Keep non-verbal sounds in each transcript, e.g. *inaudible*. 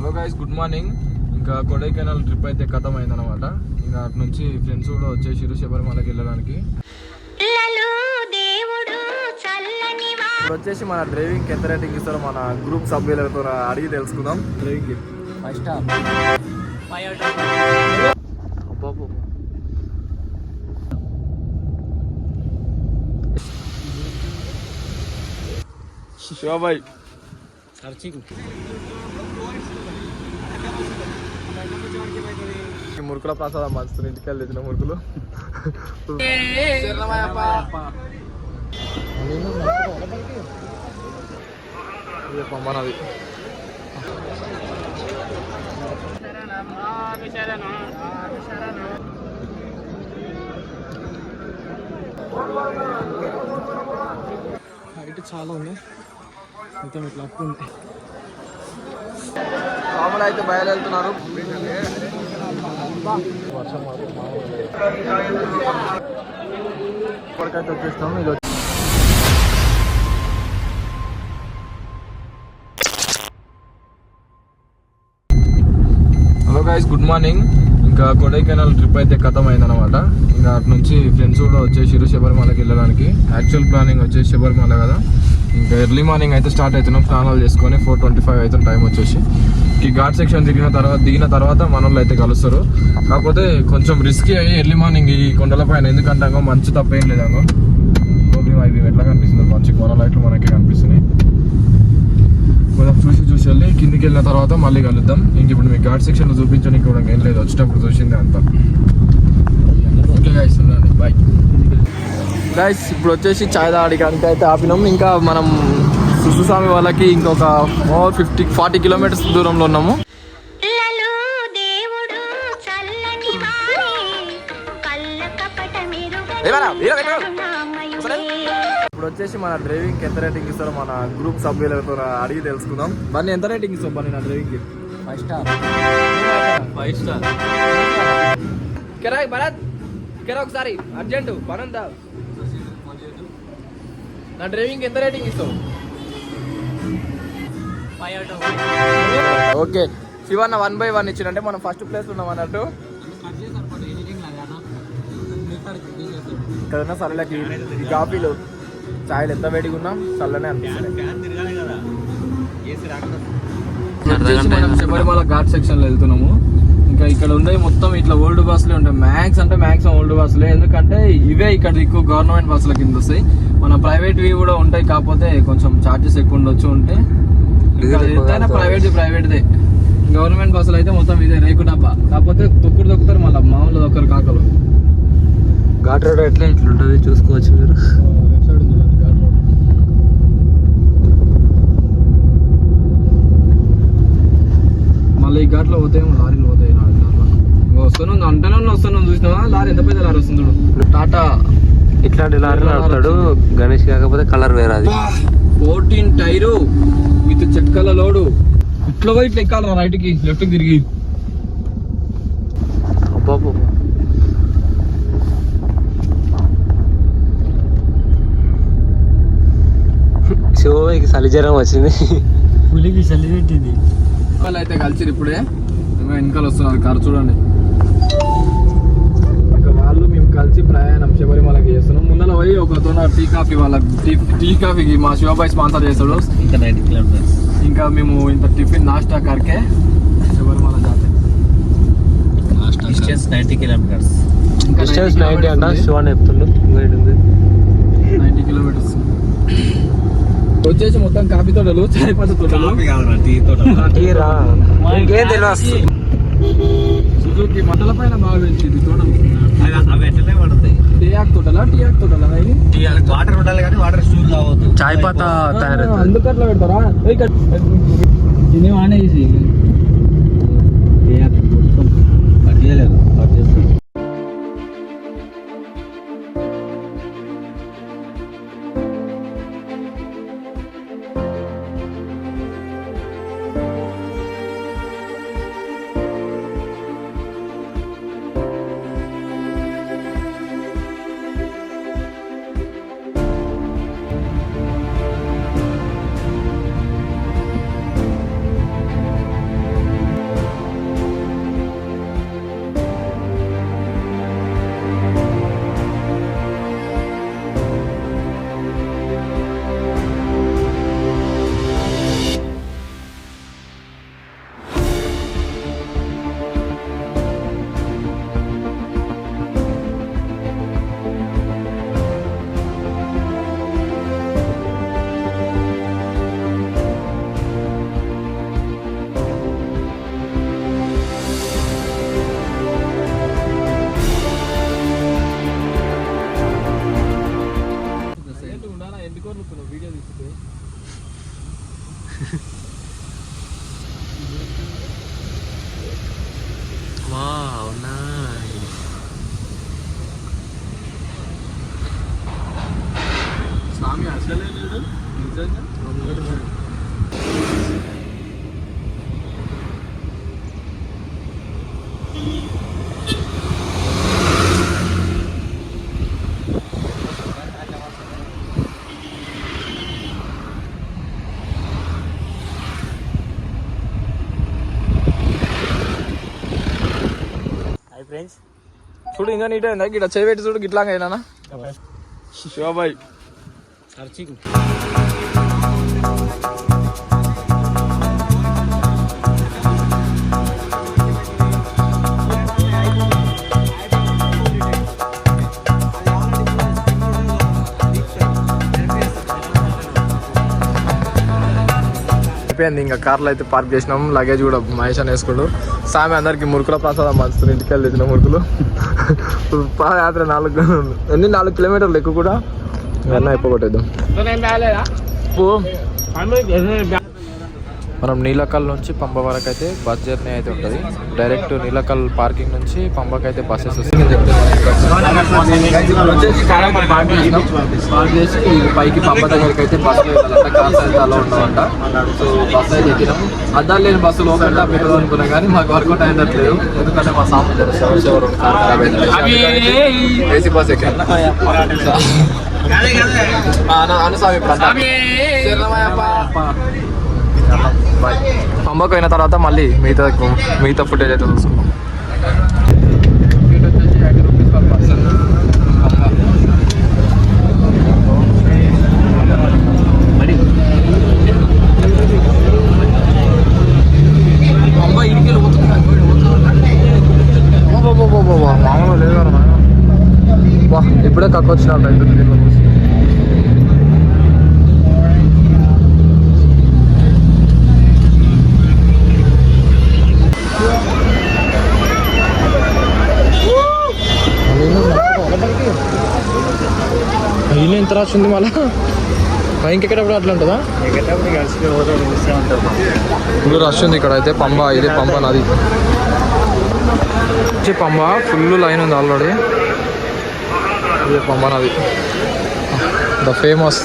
Hello guys good morning ఇంకా Kodaikanal trip అయితే ఖతం అయిందనమాట ఇంకా అటు నుంచి ఫ్రెండ్స్ కూడా వచ్చేసిరు శబరిమలకి వెళ్ళడానికి. వచ్చేసి మన డ్రైవింగ్ ఎంత రేటింగ్ ఇస్తారో మన గ్రూప్ సభ్యులతో అడిగి తెలుసుకుందాం. డ్రైవింగ్ శివాబాయ్. సర్చింగ్. మురుకుల ప్రసాదం మంచుతుంది ఇంటికి వెళ్ళి తిన మురుకులు హైట్ చాలా ఉంది. మొత్తం ఇట్లా అప్పు ఉంది. మామూలు అయితే బయలుదేరుతున్నారు వర్షం మాత్రం మామూలు లేదు. ఇప్పటికైతే వచ్చేస్తాము ఇది వచ్చి- హలో గైస్ గుడ్ మార్నింగ్ ఇంకా కొడైకెనాల్ ట్రిప్ అయితే ఖతం అయిందనమాట ఇంకా అటు నుంచి ఫ్రెండ్స్ కూడా వచ్చేసారు శబరిమలకి వెళ్ళడానికి. యాక్చువల్ ప్లానింగ్ వచ్చేసి శబరిమల కదా. ఇంకా ఎర్లీ మార్నింగ్ అయితే స్టార్ట్ అవుతున్నాం. స్నానాలు చేసుకొని ఫోర్ ట్వంటీ ఫైవ్ అవుతుంది టైం వచ్చేసి. ఈ ఘాట్ సెక్షన్ దిగిన తర్వాత దిగిన తర్వాత మనల్ని అయితే కలుస్తారు. కాకపోతే కొంచెం రిస్కీ అయ్యి ఎర్లీ మార్నింగ్ ఈ కొండల పైన ఎందుకంటే అంగో మంచు తప్ప ఏం లేదంగో గోబీ అవి ఎట్లా కనిపిస్తుంది? మంచి కొన లైట్లు మనకి కనిపిస్తున్నాయి. కొంచెం చూసి చూసి వెళ్ళి కిందికి వెళ్ళిన తర్వాత మళ్ళీ కలుద్దాం. ఇంక ఇప్పుడు మీకు ఘాట్ సెక్షన్ చూపించడానికి కూడా ఏం లేదు. వచ్చేటప్పుడు చూసింది అంతా. ఓకే గైస్ గైస్ ఇప్పుడు వచ్చేసి చాయ్ తాగడానికి అయితే ఆపినాం. ఇంకా మనం సుసుస్వామి వాళ్ళకి ఇంకొక మోర్ ఫిఫ్టీ ఫార్టీ కిలోమీటర్స్ దూరంలో ఉన్నాము. ఇప్పుడు వచ్చేసి మన డ్రైవింగ్ ఎంత రేటింగ్ ఇస్తారో మన గ్రూప్ సభ్యులతో అడిగి తెలుసుకుందాం. బన్నీ ఎంత రేటింగ్ ఇస్తాం బన్నీ నా driving five star five star Kera Bharat. కెరా ఒకసారి అర్జెంట్ పనంత నా డ్రైవింగ్ ఎంత రేటింగ్ ఇస్తావు? Okay. Shivanna one by one ఇచ్చిందంటే మనం ఫస్ట్ ప్లేస్ ఉన్నాం అన్నట్టు. ఇక్కడ ఉన్న సరళకి ఈ కాఫీలు చాయలు ఎంత వేడిగా ఉన్నాం చల్లనే అనిపిస్తుంది మనం శబరిమల ఘాట్ సెక్షన్లో వెళ్తున్నాము. ఇంకా ఇక్కడ ఉండే మొత్తం ఇట్లా ఓల్డ్ బస్సులే ఉంటాయి. మ్యాక్స్ అంటే మ్యాక్స్ ఓల్డ్ బస్సులే ఎందుకంటే ఇవే ఇక్కడ ఎక్కువ గవర్నమెంట్ బస్సుల కింద వస్తాయి. మన ప్రైవేట్ వి కూడా ఉంటాయి కాకపోతే కొంచెం ఛార్జెస్ ఎక్కువ ఉండొచ్చు ఉంటే ఎంతైనా ప్రైవేట్ ప్రైవేట్దే గవర్నమెంట్ బస్సులు అయితే మొత్తం ఇదే రేకు డబ్బా కాకపోతే తొక్కుడు తొక్కుతారు మళ్ళీ మామూలు దొక్కరు కాకలు. ఘాట్ రోడ్ ఎట్లా ఇట్లుంటుంది చూసుకోవచ్చు మీరు? మళ్ళీ ఈ ఘాట్లో పోతాయేమో లారీలు పోతాయి నా ఘాట్లో ఇంకో వస్తున్నాం అంటనే ఉన్నా వస్తున్నాం చూసినావా? లారీ ఎంత పెద్ద లారీ వస్తుంది చూడు. టాటా ఇట్లాంటి లారీలు ఆడతాడు. గణేష్ కాకపోతే కలర్ వేరే అది. ఫోర్టీన్ టైరు విత్ చెక్కల లోడు. ఇట్లా పోయి ఇట్లా ఎక్కాలి రైట్కి లెఫ్ట్కి తిరిగి అబ్బాబు శివకి సలిజ్వరం వచ్చింది. పులికి చలి పెట్టింది. వాళ్ళు అయితే కలిసిరు ఇప్పుడే. ఇంకా వెనకాల వస్తున్నారు కారు చూడండి. కలిసి ప్రయాణం శబరిమలకి చేస్తున్నాం. ముందర పోయి ఒకతో టీ కాఫీ వాళ్ళ టీ టీ కాఫీకి మా శివబాయ్ స్పాన్సర్ చేస్తాడు. ఇంకా నైన్టీ కిలోమీటర్స్. ఇంకా మేము ఇంత టిఫిన్ నాస్టా కరికే శబరిమల జాతర. Distance ninety kilometres. ఇంకా డిస్టెన్స్ 90 నైన్టీ అంట శివాన్ చెప్తుండు గైడ్ ఉంది. Ninety kilometres. వచ్చేసి మొత్తం కాఫీ తోటలు చాయ్ పత్త తోటలు. తీరా ఇంకేం తెలియదు సుజుకి మంటల పైన బాగా పెంచింది తోటలు అవి ఎట్లనే పడతాయి టీ తోటలా టీ తోటలా ఇది వాటర్ ఉండాలి కానీ వాటర్ చాయ్ పత్తా తయారవుతుంది. అందుకు అట్లా పెడతారా. ఇది ఆనేసి ఫ్రెండ్స్ చూడు ఇంకా నీట్ అయిందా గిట్లా చేయబెట్టి చూడు గిట్లాగా అయినా శివబాయ్ అయిపోయింది. ఇంకా కార్లో అయితే పార్క్ చేసినాం. లగేజ్ కూడా మహేష్ అని వేసుకున్నాడు. సామి అందరికి మురుకుల ప్రసాదం పంచుతుంది ఇంటికి వెళ్ళి తెచ్చిన మురుకులు. పాదయాత్ర నాలుగు ఎన్ని నాలుగు కిలోమీటర్లు ఎక్కువ కూడా? ఇవన్నీ అయిపోగొట్టేద్దాం. పో. మనం నీలకల్ నుంచి పంబ వరకు అయితే బస్ జర్నీ అయితే ఉంటుంది. డైరెక్ట్ నీలకల్ పార్కింగ్ నుంచి పంబకి అయితే బస్సెస్ వస్తాయి. పైకి పంప దగ్గరికి అయితే బస్సు వెళ్ళాలంట కార్స్ అయితే అలా ఉన్నామంట సో బస్సు అయితే ఎక్కినాం. అద్దాలు లేని బస్సు లోపల పెట్టదు అనుకున్నాం కానీ మాకు వర్కౌట్ అయినట్లేదు ఎందుకంటే మా సామాన్ ఏసీ బస్ ఎక్కాను అనుసామి పంబకు అయిన తర్వాత మళ్ళీ మిగతా మిగతా ఫుటేజ్ అయితే చూసుకుందాం మామూలు లేదు వా ఇప్పుడే కక్కొచ్చిన రైతు ఎంత రాసి ఉంది మళ్ళా ఇంకెక్కడప్పుడు అట్లా ఉంటుందా? ఫుల్ రష్ ఉంది ఇక్కడ అయితే పంబ ఇది పంబ నది. వచ్చి పంబ ఫుల్ లైన్ ఉంది ఆల్రెడీ. ఇది పంబ నది. ద ఫేమస్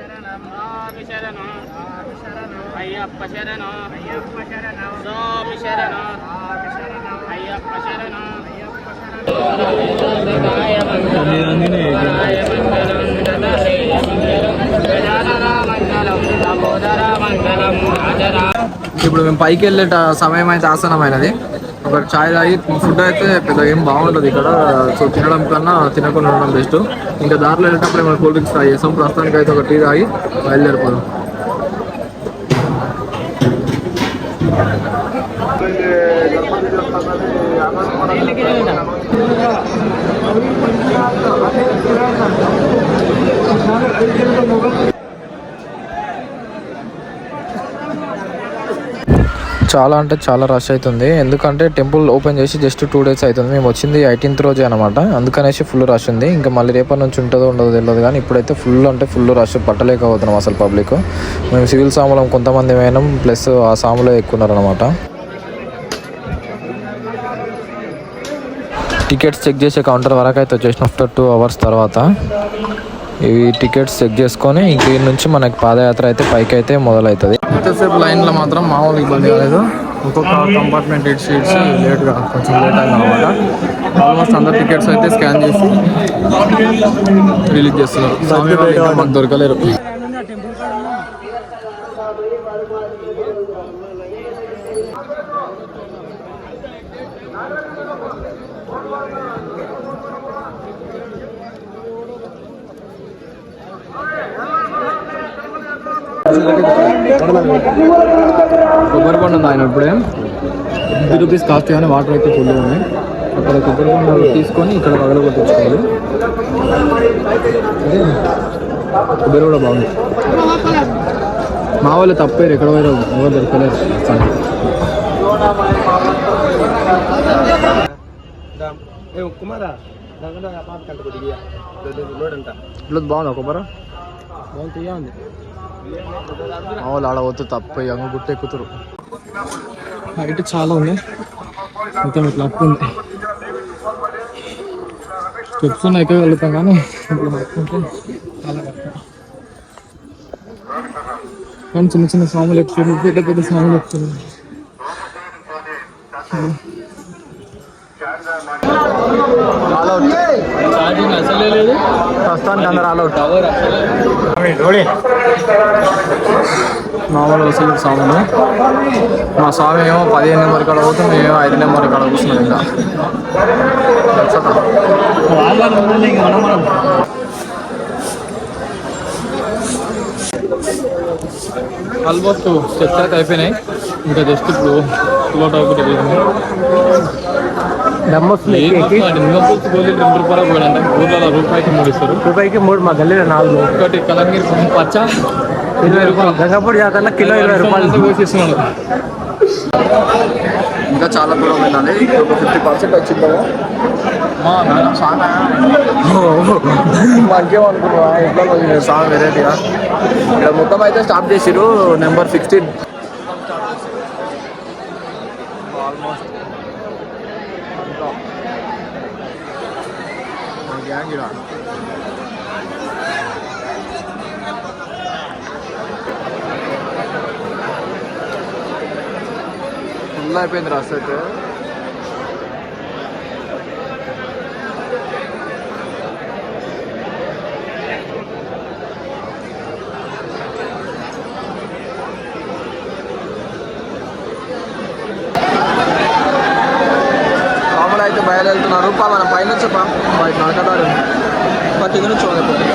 అయ్యప్ప శరణ అయ్యప్ప శరణ స్వామి శరణ అయ్యప్ప శరణ ఇప్పుడు మేము పైకి వెళ్ళే సమయం అయితే ఆసనమైనది. ఒక చాయ్ తాగి ఫుడ్ అయితే పెద్దగా ఏం బాగుంటుంది ఇక్కడ. సో తినడం కన్నా తినకుండా ఉండడం బెస్ట్. ఇంకా దారిలో వెళ్ళేటప్పుడు మేము కూల్ డ్రింక్స్ ట్రై చేస్తాం. ప్రస్తుతానికి అయితే ఒక టీ తాగి బయలుదేరిపోదాం. చాలా అంటే చాలా రష్ అవుతుంది ఎందుకంటే టెంపుల్ ఓపెన్ చేసి జస్ట్ టూ డేస్ అవుతుంది మేము వచ్చింది ఎయిటీన్త్ రోజే అనమాట అందుకనేసి ఫుల్ రష్ ఉంది. ఇంకా మళ్ళీ రేపటి నుంచి ఉంటుందో ఉండదో తెలియదు కానీ ఇప్పుడైతే ఫుల్ అంటే ఫుల్ రష్ పట్టలేకపోతున్నాం అసలు పబ్లిక్ మేము సివిల్ సాములం కొంతమంది పోయినాం ప్లస్ ఆ సాములో ఎక్కున్నారనమాట టికెట్స్ చెక్ చేసే కౌంటర్ వరకు అయితే వచ్చేసిన ఆఫ్టర్ టూ అవర్స్ తర్వాత. ఇవి టికెట్స్ చెక్ చేసుకొని ఇంక ఈ నుంచి మనకి పాదయాత్ర అయితే పైకి అయితే మొదలవుతుంది ఎంతసేపు లైన్లో మాత్రం మామూలు ఇబ్బంది కాలేదు. ఒక్కొక్క కంపార్ట్మెంట్ ఇట్స్ ఇట్స్ లేట్గా కొంచెం లేట్ అయింది అనమాట ఆల్మోస్ట్ అందరు టికెట్స్ అయితే స్కాన్ చేసి రిలీజ్ చేస్తున్నారు. మాకు దొరకలేరు. కొబ్బరి బండ ఉంది ఆయన ఇప్పుడే. ఫిఫ్టీ రూపీస్ కాస్ట్ కానీ వాటర్ అయితే ఫుల్ ఉన్నాయి. అక్కడ కొబ్బరి బండ తీసుకొని ఇక్కడ పగల కొట్టించుకోవాలి. కొబ్బరి కూడా బాగుంది. మా వాళ్ళు తప్పేరు ఎక్కడ పోయారు ఎవరు దొరకలేదు కుమారా ఇట్లా బాగుందా కొబ్బరి? బాగుంది వాళ్ళు ఆడ పోతే తప్ప అంగ గుట్ట ఎక్కుతారు. హైట్ చాలా ఉంది. మొత్తం ఇట్లా అప్పు ఉంది. చెప్తున్నా ఎక్కగలుగుతాం కానీ ఇట్లా పట్టుకుంటే చాలా కష్టం. కానీ చిన్న చిన్న స్వాములు ఎక్కువ పెద్ద పెద్ద స్వాములు ఎక్కువ ఛార్జింగ్ అసలే లేదు ప్రస్తుతానికి అందరు ఆల్అౌట్ టవర్ మామూలు వసూలు సాములు మా స్వామి ఏమో పదిహేను నెంబర్ కాడ పోతుంది మేము ఐదు నెంబర్ కాడ కూర్చున్నాం ఇంకా వచ్చేద్దాం. ఆల్మోస్ట్ స్టెప్స్ అయిపోయినాయి ఇంకా జస్ట్ ఇప్పుడు ఫ్లోట్ ఒకటి వెళ్ళింది నిమ్మపూర్తి గోళీలు రెండు ఊర్లలో రూపాయికి మూడు ఇస్తారు. రూపాయికి మూడు మా గల్లీలో నాలుగు. ఒకటి కలంగిరి పచ్చ ఇరవై రూపాయలు. గంగపూడి జాతరలో కిలో ఇరవై రూపాయలు. పోసేస్తున్నాడు ఇంకా చాలా దూరం వెళ్ళాలి ఒక ఫిఫ్టీ పర్సెంట్ వచ్చిందేమో మా మేడం సాంగ్ మనకేమనుకున్నావా ఎట్లా వచ్చింది సాంగ్ వెరైటీగా ఇక్కడ మొత్తం అయితే స్టాప్ చేసిరు నెంబర్ సిక్స్టీన్ గ్యాంగ్ ఇక్కడ ఫుల్ అయిపోయింది రస్ అయితే అయితే బయలుదేరుతున్నారు. పా మనం పైన వచ్చా బయట నడకదారు. పత్తి నుంచి చూడకపోతే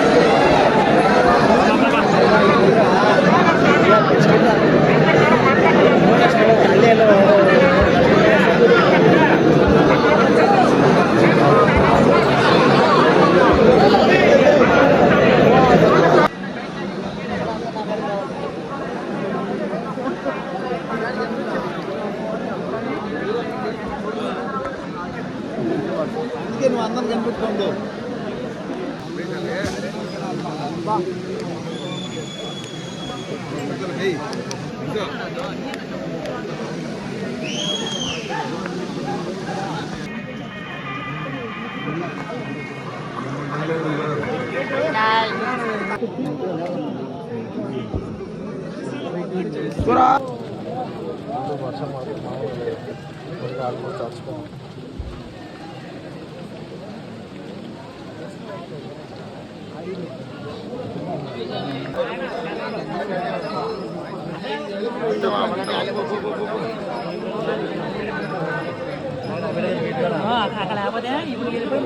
అక్కడ లేకపోతే ఇప్పుడు వెళ్ళిపోయి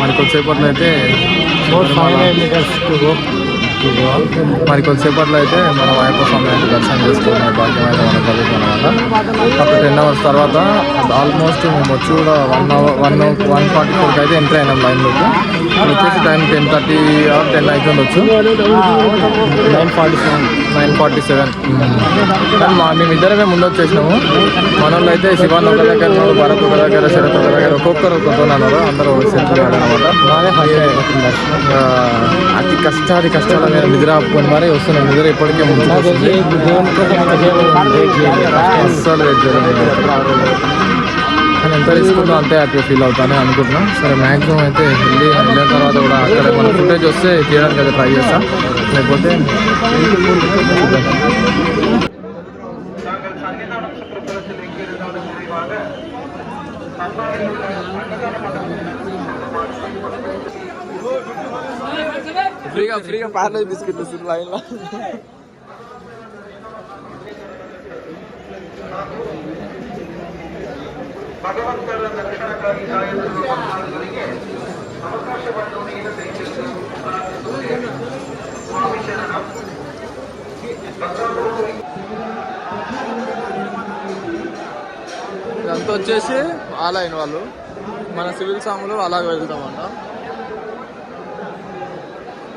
మరి కొద్దిసేపట్లో అయితే మరి కొద్దిసేపట్లో అయితే మనం అయ్యప్ప స్వామి అయితే దర్శనం చేసుకునే భాగ్యమైన అయితే మనకు అనమాట అప్పుడు టెన్ అవర్స్ తర్వాత ఆల్మోస్ట్ మేము వచ్చి కూడా one hour one one forty ఫోర్కి అయితే ఎంటర్ అయినాం లైన్లోకి వచ్చేసి time ten thirty or ten అవుతుండొచ్చు nine forty seven nine forty seven కానీ మా మేమిద్దరమే ముందు వచ్చేసినాము మన వాళ్ళు అయితే శివాన్ ఒక దగ్గర భరత్ ఒక దగ్గర శరత్ ఒక దగ్గర ఒక్కొక్కరు ఒక్కొక్కరు అన్నారు అందరూ ఇంకా అతి కష్టాది కష్టాల మీద నిద్ర ఆపుకొని మరీ వస్తున్నాం నిద్ర ఇప్పటికే ముందుకొస్తుంది. అస్సలు చేయలేదు కానీ ఎంత తీసుకుందో అంతే హ్యాపీ ఫీల్ అవుతానే అనుకుంటున్నాం. సరే మ్యాక్సిమం అయితే వెళ్ళి వెళ్ళిన తర్వాత కూడా అక్కడ మన ఫుటేజ్ వస్తే తీయడానికి అయితే ట్రై చేస్తాం. లేకపోతే ఫ్రీగా ఫ్రీగా పార్లే బిస్కెట్ ఇస్తుంది లైన్లో ఇదంతా వచ్చేసి ఆ లైన్ వాళ్ళు. మన సివిల్ సాములు అలాగ వెళ్తామంట.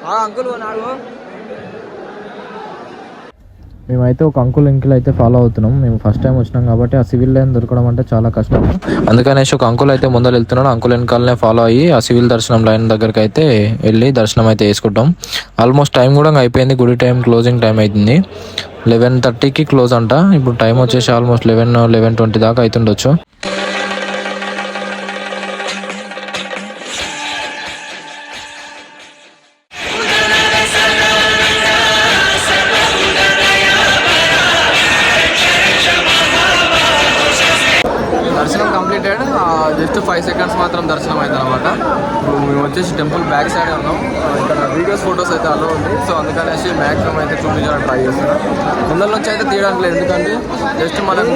ఆ అంకుల్ నాడు మేమైతే ఒక అంకుల్ ఇంకిల్ అయితే ఫాలో అవుతున్నాం. మేము ఫస్ట్ టైం వచ్చినాం కాబట్టి ఆ సివిల్ లైన్ దొరకడం అంటే చాలా కష్టం. అందుకనేసి ఒక అంకుల్ అయితే ముందర వెళ్తున్నాడు. అంకుల్ వెనకాలనే ఫాలో అయ్యి ఆ సివిల్ దర్శనం లైన్ దగ్గరికి అయితే వెళ్ళి దర్శనం అయితే వేసుకుంటాం ఆల్మోస్ట్ టైం కూడా అయిపోయింది. గుడి టైం క్లోజింగ్ టైం అవుతుంది లెవెన్ థర్టీకి క్లోజ్ అంట. ఇప్పుడు టైం వచ్చేసి ఆల్మోస్ట్ లెవెన్ లెవెన్ ట్వంటీ దాకా అవుతుండొచ్చు ముందర నుంచి అయితే తీయడానికి లేదు. ఎందుకంటే జస్ట్ మనం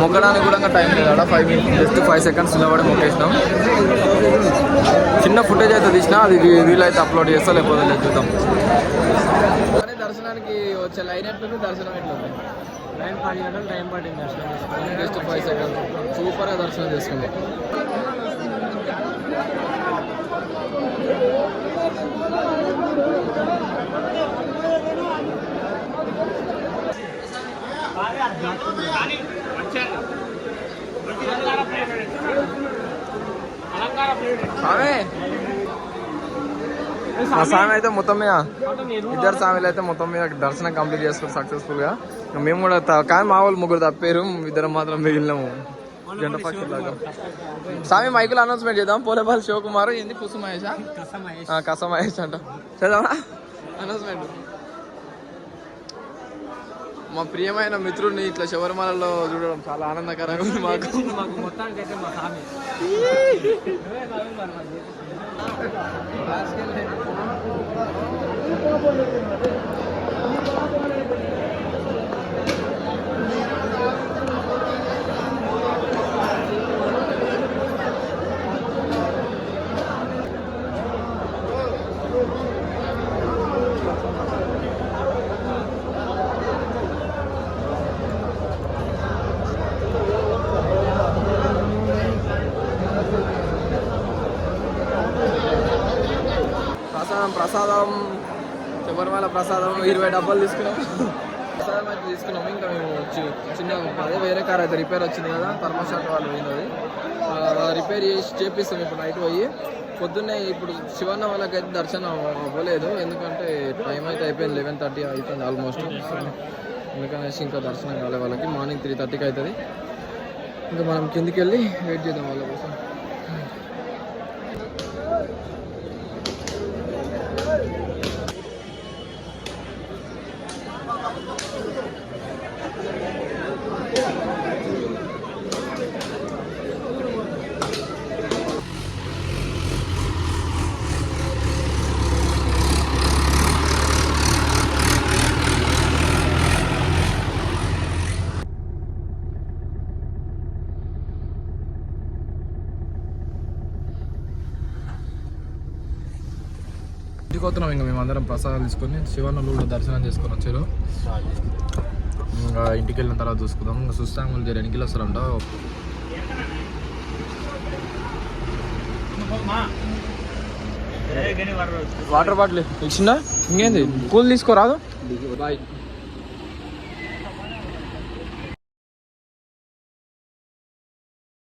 మొక్కడానికి కూడా టైం లేదు. అక్కడ ఫైవ్ జస్ట్ ఫైవ్ సెకండ్స్ నిలబడి మొక్కేసినాం. చిన్న ఫుటేజ్ అయితే తీసినా అది వీలైతే అప్లోడ్ చేస్తా లేకపోతే లేదు చూద్దాం. కానీ దర్శనానికి వచ్చే లైన్ ఎట్లుంది? దర్శనం ఎట్లుంది? లైన్ గంటలు టైం పట్టింది దర్శనం. జస్ట్ ఫైవ్ సెకండ్స్ సూపర్గా దర్శనం చేసుకుందాం. స్వామి మా స్వామి అయితే మొత్తం మీద ఇద్దరు స్వామిలు అయితే మొత్తం మీద దర్శనం కంప్లీట్ చేసుకుని సక్సెస్ఫుల్గా మేము కూడా కానీ మా వాళ్ళు ముగ్గురు తప్పారు ఇద్దరం మాత్రం మిగిలినాము. జంట స్వామి మైకులు అనౌన్స్మెంట్ చేద్దాం. పోలేపల్లి శివకుమార్ ఏంది కుసు మహేష్ కస మహేష్ అంట. చేద్దామా? అనౌన్స్మెంట్ మా ప్రియమైన మిత్రుడిని ఇట్లా శబరిమలలో చూడడం చాలా ఆనందకరంగా ఉంది మాకు. మాకు మొత్తానికి *laughs* అయితే మా స్వామి ప్రసాదం ప్రసాదం శబరిమల ప్రసాదం ఇరవై డబ్బాలు తీసుకున్నాం. సార్ మేము తీసుకున్నాం. ఇంకా మేము చి- చిన్న అదే వేరే కార్ అయితే రిపేర్ వచ్చింది కదా థర్మోషాట్ వాళ్ళు పోయినది రిపేర్ చేసి చేపిస్తాం ఇప్పుడు నైట్ పోయి. పొద్దున్నే ఇప్పుడు శివన్న వాళ్ళకైతే దర్శనం అవ్వలేదు. ఎందుకంటే టైం అయితే అయిపోయింది లెవెన్ థర్టీ అయిపోయింది ఆల్మోస్ట్. అందుకనేసి ఇంకా దర్శనం కాలే వాళ్ళకి. మార్నింగ్ త్రీ థర్టీకి అవుతుంది. ఇంకా మనం కిందికి వెళ్ళి వెయిట్ చేద్దాం వాళ్ళ కోసం. వస్తున్నాం ఇంకా మేము అందరం ప్రసాదాలు తీసుకొని శివన్నలు కూడా దర్శనం చేసుకొని వచ్చారు. ఇంకా ఇంటికి వెళ్ళిన తర్వాత చూసుకుందాం. ఇంకా సుస్తాములు జర ఎన్నికలు వస్తారంట వాటర్ బాటిల్ ఇచ్చిందా? ఇంకేంది? కూల్ తీసుకోరాదు బాయ్.